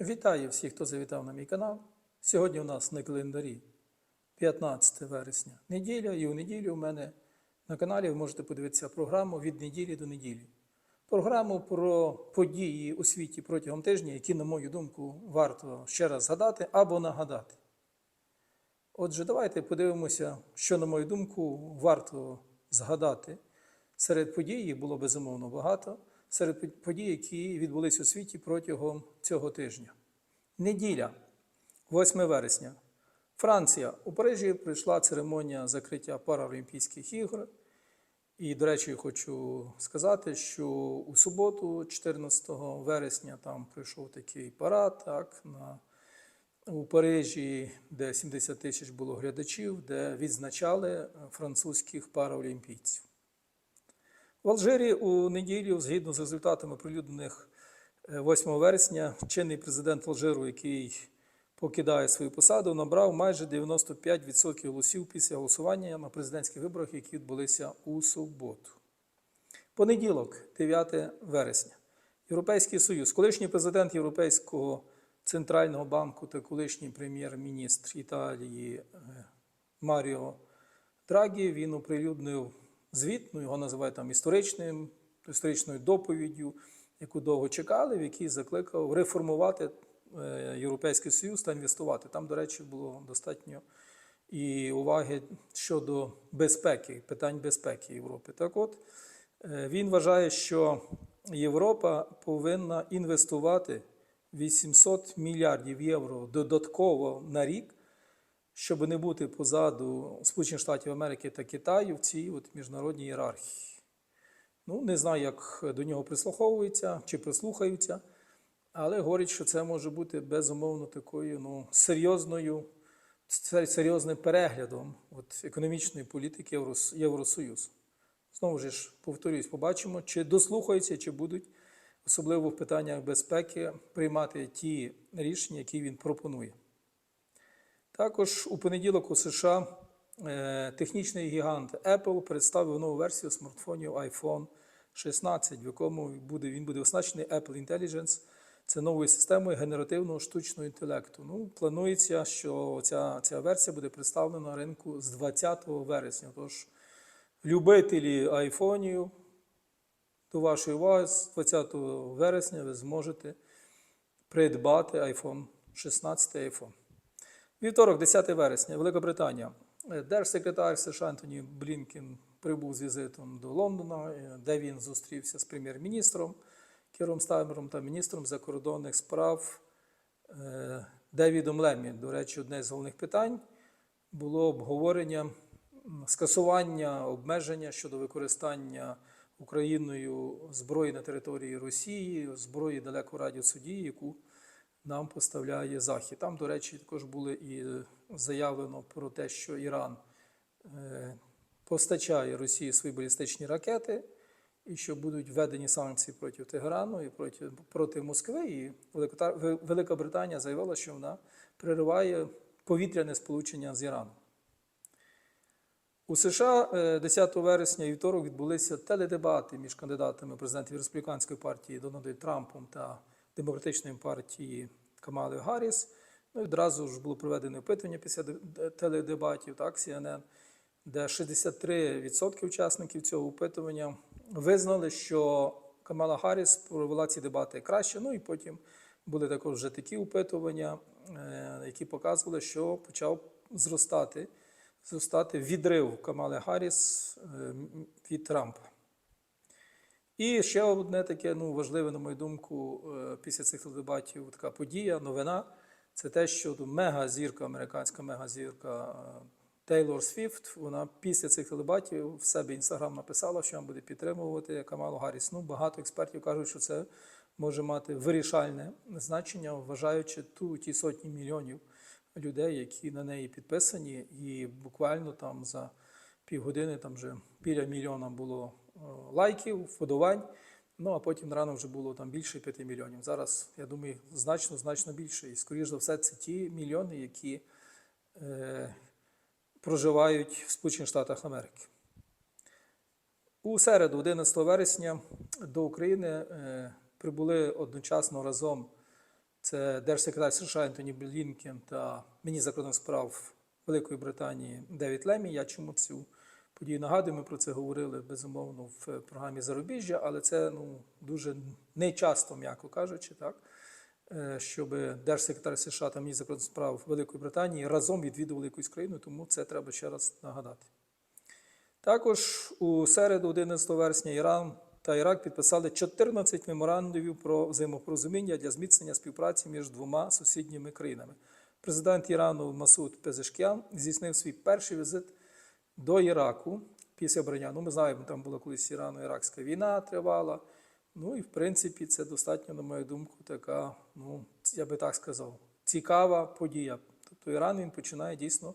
Вітаю всіх, хто завітав на мій канал. Сьогодні у нас на календарі 15 вересня неділя, і у неділю у мене на каналі ви можете подивитися програму від неділі до неділі. Програму про події у світі протягом тижня, які, на мою думку, варто ще раз згадати або нагадати. Отже, давайте подивимося, що, на мою думку, варто згадати. Серед подій було безумовно багато, серед подій, які відбулись у світі протягом цього тижня. Неділя, 8 вересня. Франція. У Парижі прийшла церемонія закриття Паралімпійських ігор. І, до речі, хочу сказати, що у суботу, 14 вересня, там прийшов такий парад так, на, у Парижі, де 70 тисяч було глядачів, де відзначали французьких параолімпійців. В Алжирі у неділю, згідно з результатами оприлюднених 8 вересня, чинний президент Алжиру, який покидає свою посаду, набрав майже 95% голосів після голосування на президентських виборах, які відбулися у суботу. Понеділок, 9 вересня. Європейський Союз, колишній президент Європейського центрального банку та колишній прем'єр-міністр Італії Маріо Драгі, він оприлюднив звіт, ну його називають там історичним, історичною доповіддю, яку довго чекали, в якій закликав реформувати Європейський Союз та інвестувати. Там, до речі, було достатньо і уваги щодо безпеки, питань безпеки Європи. Так от, він вважає, що Європа повинна інвестувати 800 мільярдів євро додатково на рік, щоб не бути позаду Сполучених Штатів Америки та Китаю в цій от міжнародній ієрархії. Ну, не знаю, як до нього прислуховуються чи прислухаються, але говорять, що це може бути безумовно такою ну, серйозною, серйозним переглядом от, економічної політики Євросоюзу. Знову ж повторюсь, побачимо, чи дослухаються, чи будуть, особливо в питаннях безпеки, приймати ті рішення, які він пропонує. Також у понеділок у США технічний гігант Apple представив нову версію смартфонів iPhone 16, в якому буде, він буде оснащений Apple Intelligence. Це новою системою генеративного штучного інтелекту. Ну, Планується, що ця, ця версія буде представлена на ринку з 20 вересня. Тож, любителі айфонів, до вашої уваги, з 20 вересня ви зможете придбати iPhone 16 iPhone. Вівторок, 10 вересня, Велика Британія. Держсекретар США Антоні Блінкен прибув з візитом до Лондона, де він зустрівся з прем'єр-міністром Кіром Стаймером та міністром закордонних справ Девідом Лемі. До речі, одне з головних питань було обговорення скасування обмеження щодо використання Україною зброї на території Росії, зброї далеко радіосудії, яку нам поставляє Захід. Там, до речі, також було і заявлено про те, що Іран постачає Росії свої балістичні ракети, і що будуть введені санкції проти Тегерану і проти, проти Москви. І Велика Британія заявила, що вона перериває повітряне сполучення з Іраном. У США 10 вересня і вівторок відбулися теледебати між кандидатами президентів Республіканської партії Дональдом Трампом та Демократичної партії Камали Гарріс. Ну і одразу ж було проведено опитування після теледебатів, так, CNN, де 63% учасників цього опитування визнали, що Камала Гарріс провела ці дебати краще. Ну і потім були також вже такі опитування, які показували, що почав зростати, зростати відрив Камали Гарріс від Трампа. І ще одне таке ну, важливе, на мою думку, після цих дебатів така подія, новина це те, що мегазірка, американська мегазірка Тейлор Свіфт, вона після цих телебатів в себе інстаграм написала, що вона буде підтримувати Камалу Гарріс. Ну, багато експертів кажуть, що це може мати вирішальне значення, вважаючи ту ті сотні мільйонів людей, які на неї підписані, і буквально там за півгодини там вже біля мільйона було лайків, вподобань. Ну а потім рано вже було там більше 5 мільйонів. Зараз, я думаю, значно значно більше. І, скоріш за все, це ті мільйони, які е, проживають в Сполучених Штатах Америки. У середу, 11 вересня, до України е, прибули одночасно разом Це держсекретар США Ентоні Блінкен та міністр закордонних справ Великої Британії Девід Лемі. Я чому цю подію нагадую? Ми про це говорили безумовно в програмі Зарубіжжя, але це ну, дуже нечасто, м'яко кажучи, так. е, Щоб держсекретар США та міністр закордонних справ Великої Британії разом відвідували якусь країну, тому це треба ще раз нагадати. Також у середу, 11 вересня, Іран та Ірак підписали 14 меморандумів про взаємопорозуміння для зміцнення співпраці між двома сусідніми країнами. Президент Ірану Масуд Пезешкян здійснив свій перший візит до Іраку після обрання. Ну, ми знаємо, там була колись Ірано-Іракська війна тривала. Ну і в принципі це достатньо, на мою думку, така, ну, я би так сказав, цікава подія. Тобто Іран він починає дійсно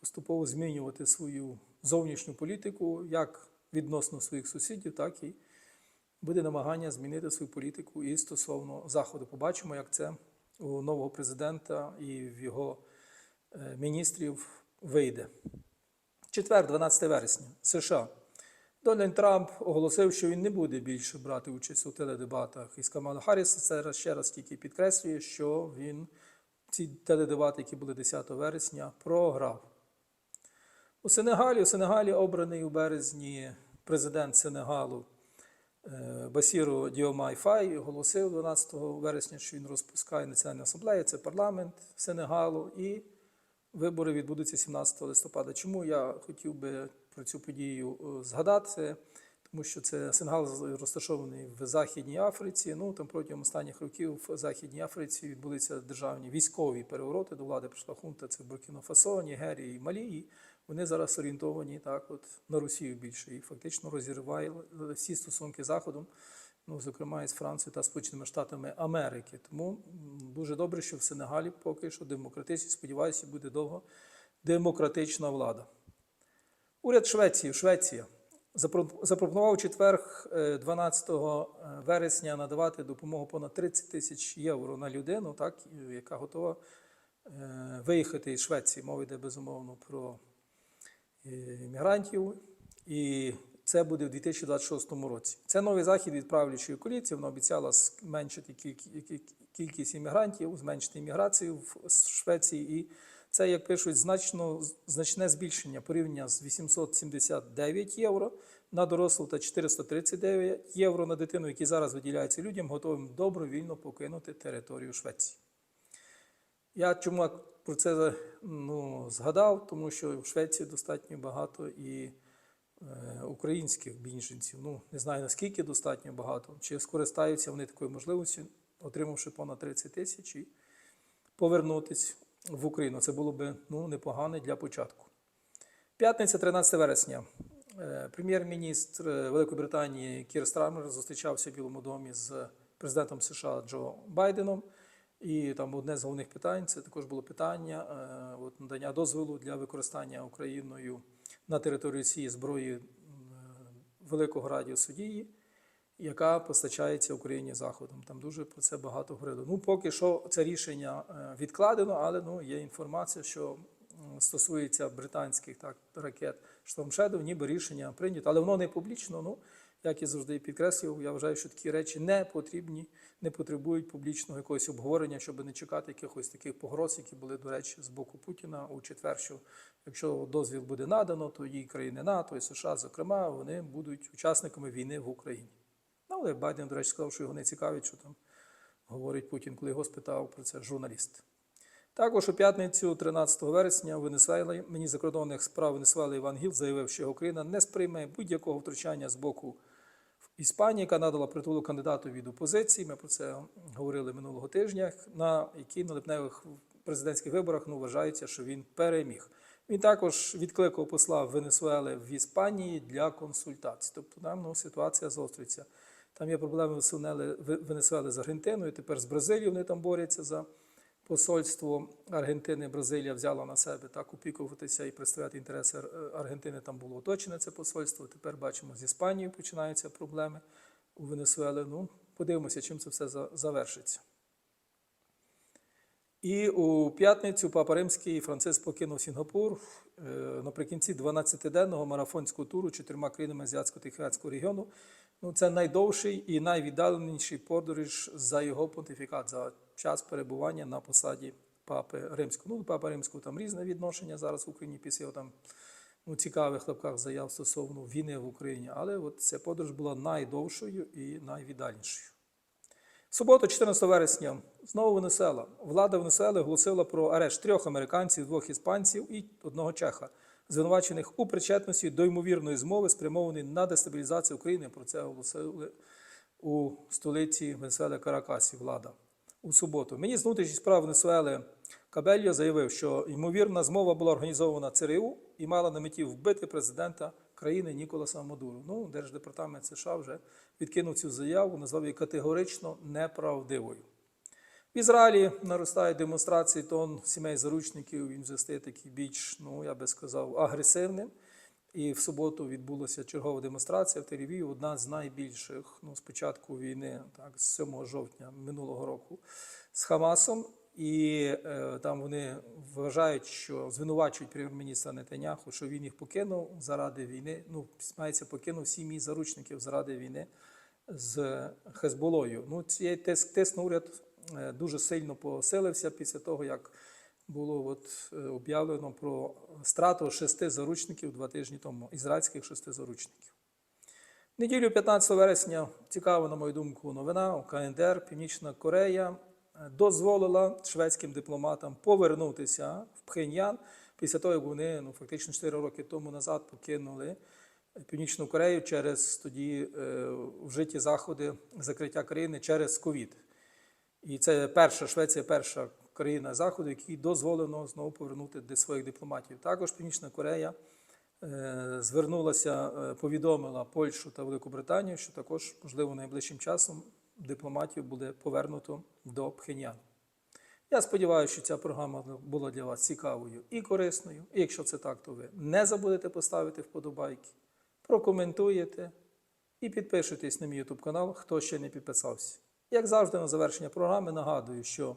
поступово змінювати свою зовнішню політику як відносно своїх сусідів, так і буде намагання змінити свою політику і стосовно Заходу. Побачимо, як це у нового президента і в його е, міністрів вийде. Четвер, 12 вересня, США. Дональд Трамп оголосив, що він не буде більше брати участь у теледебатах із Камала Харріса. Це ще раз тільки підкреслює, що він ці теледебати, які були 10 вересня, програв. У Сенегалі, у Сенегалі обраний у березні президент Сенегалу е, Басіру Діомай Фай оголосив 12 вересня, що він розпускає Національну асамблею, це парламент Сенегалу, і вибори відбудуться 17 листопада. Чому я хотів би про цю подію е, згадати? Тому що це Сенегал розташований в Західній Африці. Ну там протягом останніх років в Західній Африці відбулися державні військові перевороти. До влади прийшла хунта. Це Буркіно Фасо, Нігерія і Малі. І вони зараз орієнтовані так, от на Росію більше і фактично розірвали всі стосунки з Заходом, ну зокрема із Францією та Сполученими Штатами Америки. Тому дуже добре, що в Сенегалі поки що демократичні. Сподіваюся, буде довго демократична влада. Уряд Швеції, Швеція запропонував четвер, е, 12 вересня, надавати допомогу понад 30 тисяч євро на людину, так, яка готова е, виїхати із Швеції. Мова йде безумовно про е, мігрантів. І це буде в 2026 році. Це новий захід від правлячої коаліції. Вона обіцяла зменшити кіль- кіль- кількість іммігрантів, зменшити імміграцію в Швеції. І це, як пишуть, значно, значне збільшення порівняно з 879 євро на дорослу та 439 євро на дитину, які зараз виділяються людям, готовим добровільно покинути територію Швеції. Я чому про це ну, згадав, тому що в Швеції достатньо багато і українських біженців. Ну, не знаю наскільки достатньо багато, чи скористаються вони такою можливістю, отримавши понад 30 тисяч і повернутися в Україну. Це було б ну, непогано для початку. П'ятниця, 13 вересня. Е, Прем'єр-міністр е, Великої Британії Кір Стармер зустрічався в Білому домі з президентом США Джо Байденом. І там одне з головних питань це також було питання е, от, надання дозволу для використання Україною на територію цієї зброї великого радіусу дії, яка постачається Україні заходом. Там дуже про це багато говорили. Ну, поки що це рішення е, відкладено, але ну, є інформація, що стосується британських так, ракет Storm ніби рішення прийнято, але воно не публічно. Ну, як я завжди підкреслював, я вважаю, що такі речі не потрібні, не потребують публічного якогось обговорення, щоб не чекати якихось таких погроз, які були, до речі, з боку Путіна у четвер, що якщо дозвіл буде надано, то і країни НАТО, і США, зокрема, вони будуть учасниками війни в Україні. Але Байден, до речі, сказав, що його не цікавить, що там говорить Путін, коли його спитав про це журналіст. Також у п'ятницю, 13 вересня, Венесуелі, мені закордонних справ Венесуели Іван Гіл заявив, що його країна не сприйме будь-якого втручання з боку Іспанії, яка надала притулу кандидату від опозиції. Ми про це говорили минулого тижня, на який на липневих президентських виборах ну, вважається, що він переміг. Він також відкликав посла Венесуели в Іспанії для консультацій. Тобто там ну, ситуація загострюється. Там є проблеми В- Венесуели з Аргентиною, тепер з Бразилією вони там борються за посольство Аргентини. Бразилія взяла на себе так опікуватися і представляти інтереси Аргентини. Там було оточене це посольство. Тепер бачимо, з Іспанією починаються проблеми у Венесуели. Ну, подивимося, чим це все завершиться. І у п'ятницю Папа Римський Франциск покинув Сінгапур е, наприкінці 12-денного марафонського туру чотирма країнами Азіатсько-Тихоокеанського регіону. Ну, це найдовший і найвіддаленіший подорож за його понтифікат, за час перебування на посаді папи римського. Ну, папа римського там різне відношення зараз в Україні після там ну, цікавих лапках заяв стосовно війни в Україні. Але от ця подорож була найдовшою і найвіддальнішою. В суботу, 14 вересня, знову Венесуела. Влада Венесуели оголосила про арешт трьох американців, двох іспанців і одного чеха, звинувачених у причетності до ймовірної змови, спрямованої на дестабілізацію України. Про це оголосили у столиці Венесуели Каракасі влада у суботу. Міністр внутрішніх справ Венесуели Кабельо заявив, що ймовірна змова була організована ЦРУ і мала на меті вбити президента країни Ніколаса Мадуру. Ну, Держдепартамент США вже відкинув цю заяву, назвав її категорично неправдивою. В Ізраїлі наростають демонстрації тон сімей заручників. Він вже стає такий більш, ну я би сказав, агресивним. І в суботу відбулася чергова демонстрація в Тель-Авіві, одна з найбільших ну, з початку війни, так, з 7 жовтня минулого року, з Хамасом. І е, там вони вважають, що звинувачують прем'єр-міністра Нетаняху, що він їх покинув заради війни. Ну, мається покинув сім'ї заручників заради війни з Хезболою. Ну, цієї тиск, тиск на уряд е, дуже сильно посилився після того, як було от, е, об'явлено про страту шести заручників два тижні тому, ізраїльських шести заручників. Неділю 15 вересня, цікава, на мою думку, новина КНДР, Північна Корея е, дозволила шведським дипломатам повернутися в Пхеньян після того, як вони ну, фактично 4 роки тому назад покинули Північну Корею через тоді е, вжиті заходи закриття країни через ковід. І це перша Швеція, перша країна Заходу, якій дозволено знову повернути до своїх дипломатів. Також Північна Корея е, звернулася, е, повідомила Польщу та Велику Британію, що також, можливо, найближчим часом дипломатів буде повернуто до Пхеняну. Я сподіваюся, що ця програма була для вас цікавою і корисною. І якщо це так, то ви не забудете поставити вподобайки, прокоментуєте і підпишитесь на мій YouTube канал, хто ще не підписався. Як завжди, на завершення програми нагадую, що